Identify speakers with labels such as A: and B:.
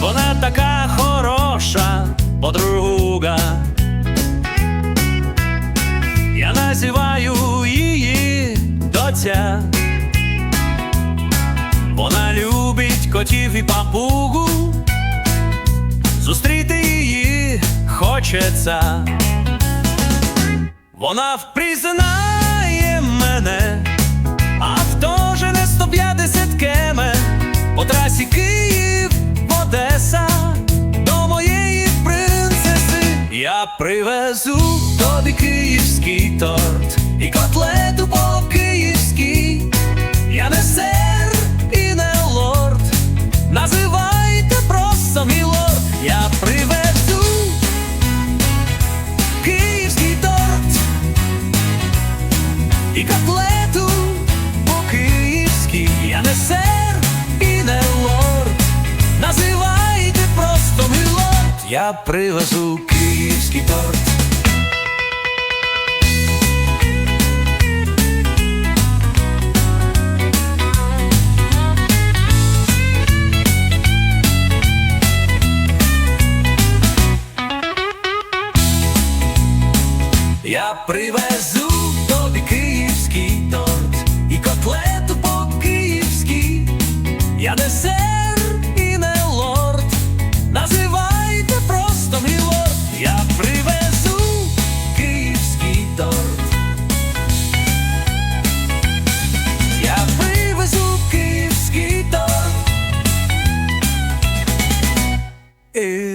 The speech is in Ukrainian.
A: Вона така хороша подруга. Я називаю її доця. Вона любить котів і папугу. Зустріти її хочеться. Вона впізнає Я привезу тобі київський торт і котлету по київській. Я не сер і не лорд, називайте просто мій лорд. Я привезу київський торт і котлету я привезу київський торт. Я привезу тобі київський торт і котлету по київськи я не несе. Ew.